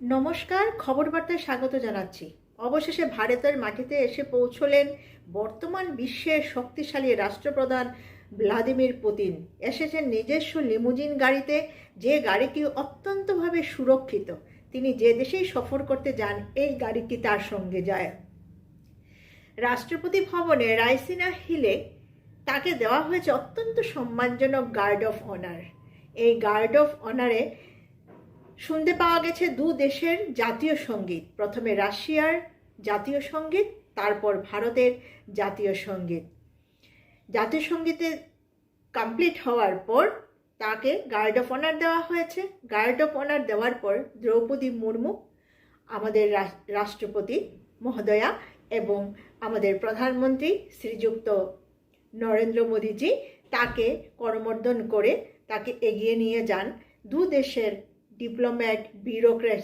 নমস্কার খবর বার্তায় স্বাগত জানাচ্ছি। অবশেষে ভারতের মাটিতে এসে পৌঁছলেন বর্তমান বিশ্বের শক্তিশালী রাষ্ট্রপ্রধান ভ্লাদিমির পুতিন। এসেছেন নিজস্ব লিমুজিন গাড়িতে, যে গাড়িটি অত্যন্তভাবে সুরক্ষিত। তিনি যে দেশেই সফর করতে যান, এই গাড়িটি তার সঙ্গে যায়। রাষ্ট্রপতি ভবনে রাইসিনা হিলে তাকে দেওয়া হয়েছে অত্যন্ত সম্মানজনক গার্ড অফ অনার। এই গার্ড অফ অনারে শুনতে পাওয়া গেছে দু দেশের জাতীয় সংগীত। প্রথমে রাশিয়ার জাতীয় সংগীত, তারপর ভারতের জাতীয় সংগীত। জাতীয় সঙ্গীতে কমপ্লিট হওয়ার পর তাকে গার্ড অফ অনার দেওয়া হয়েছে। গার্ড অফ অনার দেওয়ার পর দ্রৌপদী মুর্মু আমাদের রাষ্ট্রপতি মহোদয়া এবং আমাদের প্রধানমন্ত্রী শ্রীযুক্ত নরেন্দ্র মোদীজি তাকে করমর্দন করে তাকে এগিয়ে নিয়ে যান। দু দেশের डिप्लोमैट ब्यूरोक्रेट